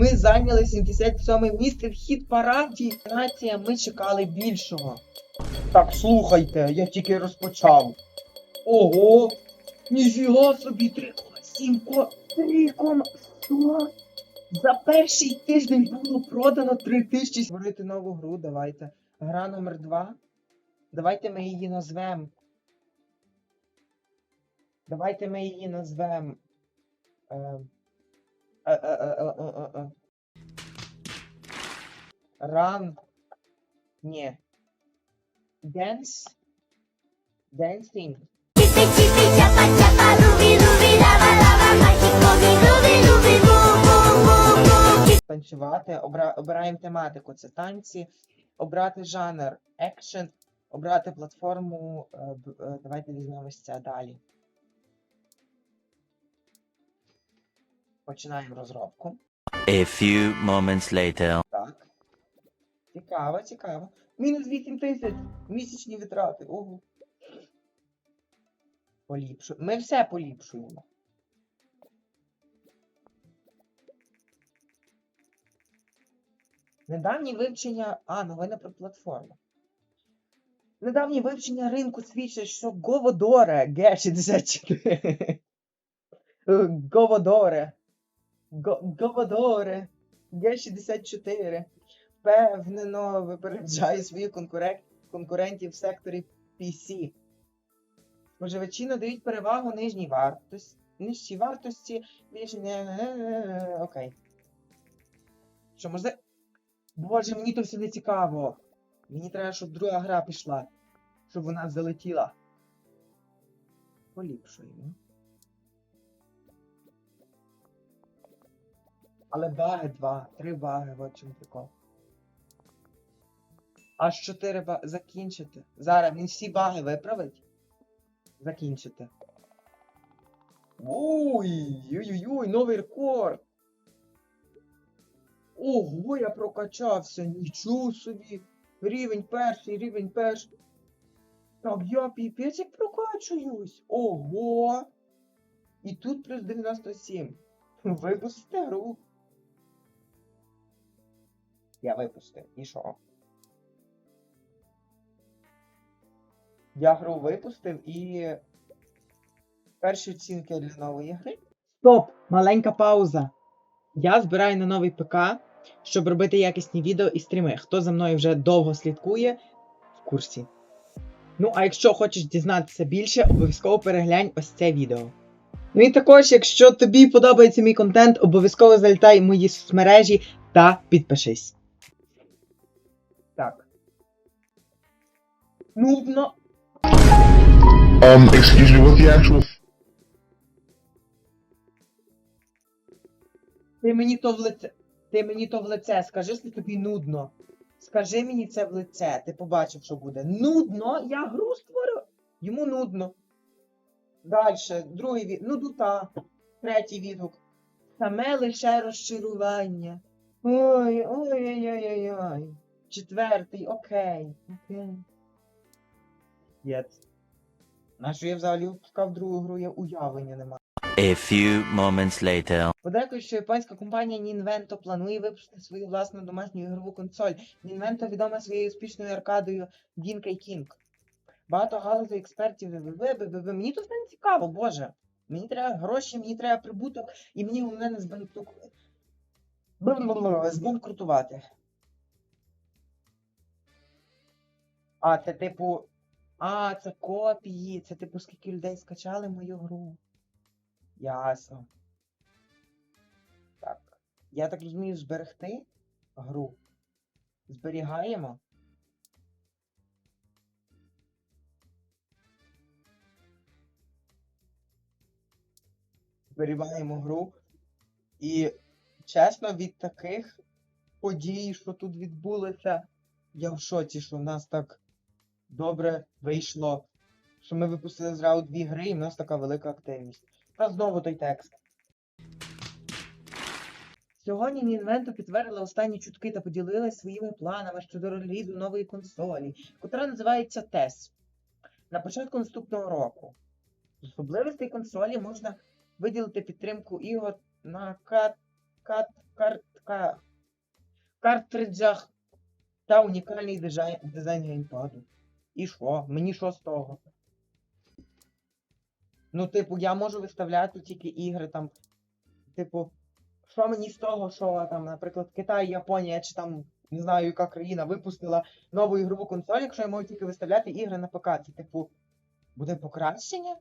Ми зайняли 77 місце в хіт параді. Нація, ми чекали більшого. Так, слухайте, я тільки розпочав. Ого! Ніфіга собі 3,7 ко... 3,100! За перший тиждень було продано 3 тисячі. Створити нову гру, давайте. Гра номер 2. Давайте ми її назвемо. Давайте ми її назвемо. Е, е, е, е, е, е, е. Dance. Dancing. Mi rubi rubi boom boom boom boom Танцювати. Обра... Обираємо тематику. Це танці. Обрати жанр екшен. Обрати платформу. е, е, Давайте візьмемо ось це далі. Починаємо розробку. A few moments later. Так. Цікаво, цікаво. Мінус 8 тисяч. Місячні витрати. Ого. Поліпшу. Ми все поліпшуємо. Недавнє вивчення. А, новини про платформу. Недавнє вивчення ринку свідчить, що Говодоре Г64. Говодоре. Го- Говодоре Г64 впевнено випереджає своїх конкурентів в секторі PC. Споживачі надають перевагу нижній вартості, нижчій вартості, більше не. Окей. Що, може. Боже, мені то все не цікаво. Мені треба, щоб друга гра пішла. Щоб вона залетіла. Поліпшуємо. Але баги два, три баги, от чому прикол. Аж чотири баги. Закінчити. Зараз він всі баги виправить. Закінчити. Ой, ой-ой-ой, новий рекорд. Ого, я прокачався, нічого собі. Рівень перший, рівень перший. Так, я піпець як прокачуюсь. Ого. І тут плюс 97. Випустите гру. Я випустив. І що? Я гру випустив і. Перші оцінки для нової гри. Стоп! Маленька пауза. Я збираю на новий ПК, щоб робити якісні відео і стріми. Хто за мною вже довго слідкує, в курсі. Ну, а якщо хочеш дізнатися більше, обов'язково переглянь ось це відео. Ну і також, якщо тобі подобається мій контент, обов'язково залітай в мої соцмережі та підпишись. Нудно. Um, excuse me, what's the actual Ти мені то в лице. Ти мені то в лице. Скажи, що тобі нудно. Скажи мені це в лице. Ти побачив, що буде. Нудно? Я гру створив. Йому нудно. Дальше, другий від. Нудута. Третій відгук. Саме лише розчарування. Ой, ой, ой, ой, ой, ой. Четвертий, окей. Окей. Єц. На що я взагалі випускав другу гру, я уявлення не маю. A few moments later. Подейкують, що японська компанія Nintendo планує випустити свою власну домашню ігрову консоль. Nintendo відома своєю успішною аркадою Dinky King. Багато галузей експертів ви Мені тут не цікаво, боже. Мені треба гроші, мені треба прибуток, і мені головне не збанкрутувати. Збанкрутувати. А, це типу. А, це копії. Це типу скільки людей скачали мою гру. Ясно. Так. Я так розумію, зберегти гру. Зберігаємо. Зберігаємо гру. І чесно, від таких подій, що тут відбулося, я в шоці, що в нас так добре вийшло. Що ми випустили зразу дві гри, і в нас така велика активність. Та знову той текст. Сьогодні Nintendo підтвердила останні чутки та поділилась своїми планами щодо релізу нової консолі, котра називається TES. На початку наступного року. З особливостей консолі можна виділити підтримку ігор на кат, кат, карт, ка- картриджах та унікальний дизайн, дизайн геймпаду. І що? Мені що з того? Ну, типу, я можу виставляти тільки ігри там. Типу, що мені з того, що там, наприклад, Китай, Японія чи там не знаю, яка країна випустила нову ігрову консоль, якщо я можу тільки виставляти ігри на ПК. Це, типу, буде покращення?